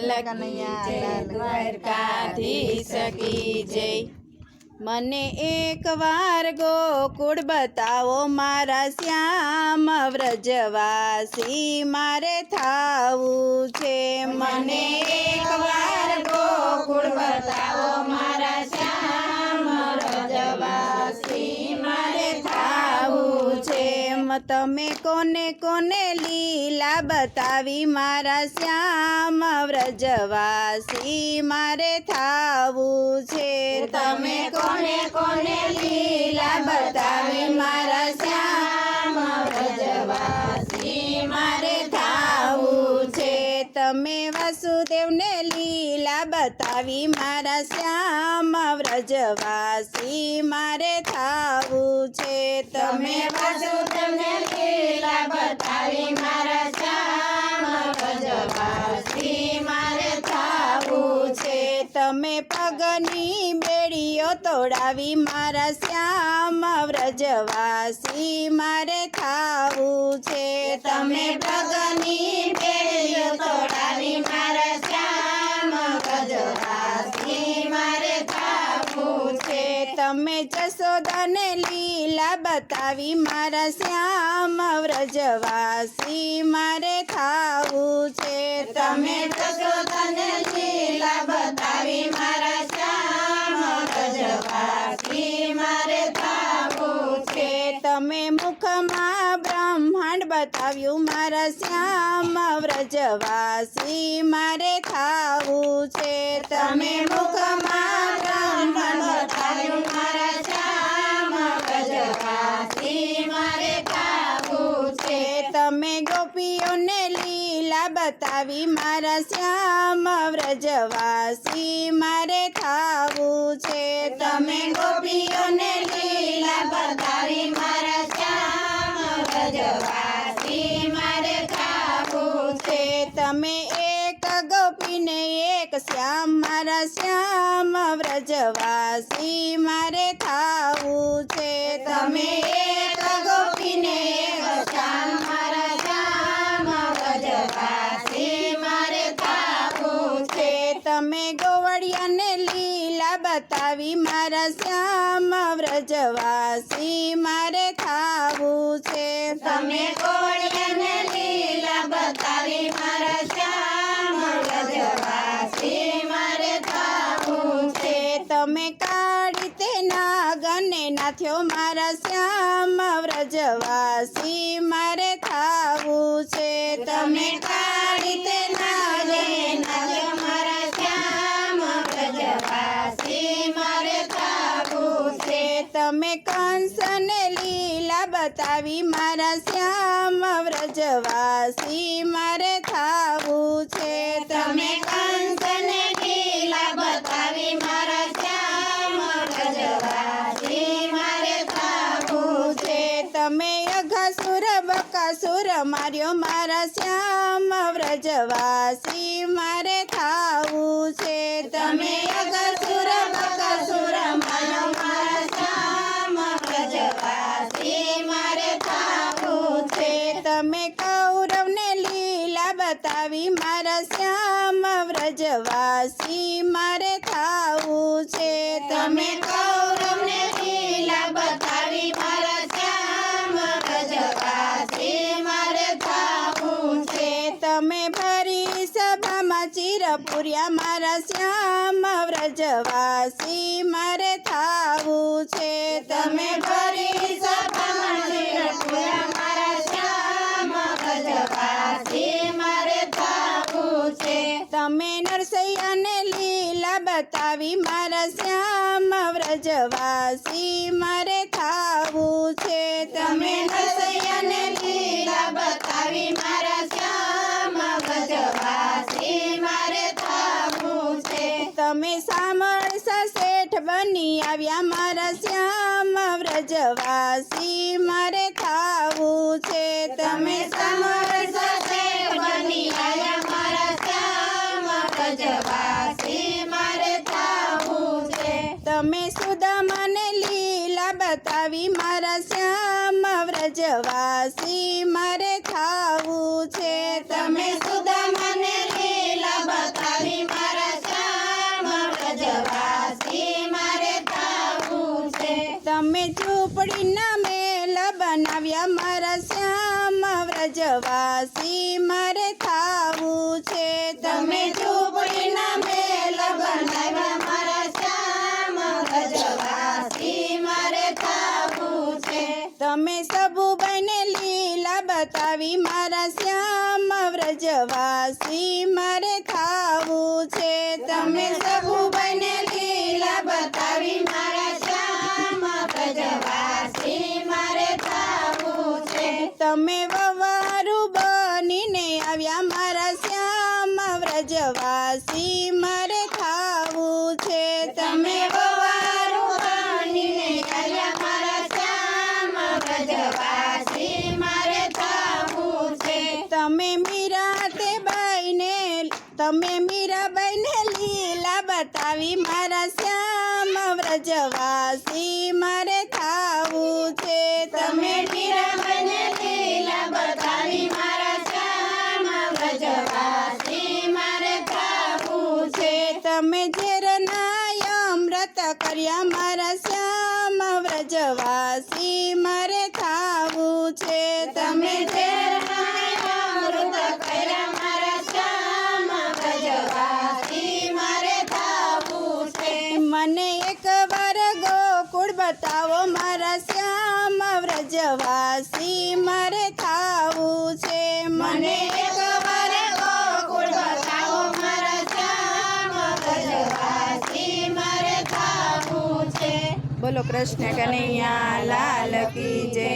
લાલ કી જય દ્વારકાધીશ કી જય. મને એકવાર ગોકુળ બતાવો મારા શ્યામ વ્રજવાસી મારે થાવું છે. મને એકવાર તમે કોને કોને લીલા બતાવી મારા શ્યામ વ્રજવાસી? મારે થાવું છે. તમે કોને કોને લીલા બતાવી મારા શ્યામ વ્રજવાસી? મારે થાવું છે. તમે વાસુદેવને લીલા બતાવી મારા શ્યામ વ્રજવાસી? મારે થાવું તમે તમને લીલા બતાવી મારા શ્યામ વ્રજવાસી મારે થાવું છે. તમે પગની બેડીઓ તોડાવી મારા શ્યામ વ્રજવાસી મારે થાવું છે. તમે પગની બેડીઓ તોડાવી મારા તમે જશોદાને લીલા બતાવી, મારા શ્યામ વ્રજવાસી, મારે થાવું છે. તમે જશોદાને લીલા બતાવી, મારા શ્યામ વ્રજવાસી, મારે થાવું છે. તમે મુખમાં બ્રહ્માંડ બતાવ્યું, મારા શ્યામ વ્રજવાસી, મારે થાવું છે. તમે મુખમાં લીલા બતાવી મારા શ્યામ વ્રજવાસી, મારે થાવું છે. તમે ગોપીઓને લીલા બતાવી મારા શ્યામ વ્રજવાસી, મારે થાવું છે. તમે એક ગોપીને એક શ્યામ, મારા શ્યામ વ્રજવાસી, મારે થાવું છે. તમે બતાવી મારા શ્યામ વ્રજવાસી મારે થાવું છે. તમે કોળિયાને લીલા બતાવી મારા શ્યામ વ્રજવાસી મારે ખાવું છે. તમે કાઢી તે નાગને નાથ્યો મારા શ્યામ વ્રજવાસી મારે થાવું છે. તમે કાળી તમે કંસને લીલા બતાવી મારા શ્યામ વ્રજવાસી, મારે થાવું છે. તમે કંસને લીલા બતાવી મારા શ્યામ વ્રજવાસી, મારે થાવું છે. તમે અઘાસુર, બકાસુર માર્યો મારા શ્યામ વ્રજવાસી, મારે થાવું છે. બતાવી મારા શ્યામ વ્રજવાસી, મારે થાવું છે. તમે કૌરવને લીલા બતાવી મારા શ્યામ વ્રજવાસી, મારે થાવું છે. તમે ભરી સભામાં ચિર પૂર્યા મારા શ્યામ વ્રજવાસી, મારે થાવું છે. બતાવી, મારા શ્યામ વ્રજવાસી, મારે થાવું છે. તમે નરસૈયાને લીલા બતાવી, મારા શ્યામ વ્રજવાસી, મારે થાવું છે. તમે સામળસા શેઠ બની આવ્યા, મારા શ્યામ વ્રજવાસી, મારે થાવું છે. તમે સામળસા તમે સુધા સુદામને લીલા બતાવી, મારા શ્યામ વ્રજવાસી, મારે થાવું છે. તમે સુદામને લીલા બતાવી, મારા શ્યામ વ્રજવાસી, મારે થાવું છે. તમે ઝૂંપડીના મેલા બનાવ્યા, મારા શ્યામ વ્રજવાસી, મારે બતાવી મારા શ્યામ વ્રજવાસી, મારે થાવું છે. તમે સબુબાઈને લીલા બતાવી મારા શ્યામ વ્રજવાસી, મારે થાવું છે. તમે વવારું બનીને આવ્યા મારા શ્યામ વ્રજવાસી, મારે થાવું છે. તમે વવારું બનીને આવ્યા મારા શ્યામ વ્રજવાસી. તમે મીરાબાઈને લીલા બતાવી મારા શ્યામ વ્રજવાસી, મારે થાવું છે. તમે મીરાબાઈને લીલા બતાવી મારા શ્યામ વ્રજવાસી, મારે થાવું છે. તમે ઝેરના અમૃત કર્યા મારા શ્યામ વ્રજવાસી, મારે થાવું છે. તમે ઝેરના બતાવો મારા શ્યામ વ્રજવાસી મારે થાવું છે. મને એકવાર ગોકુળ બતાવો મારા શ્યામ વ્રજવાસી મારે થાવું છે. બોલો કૃષ્ણ કનૈયા લાલ કી જય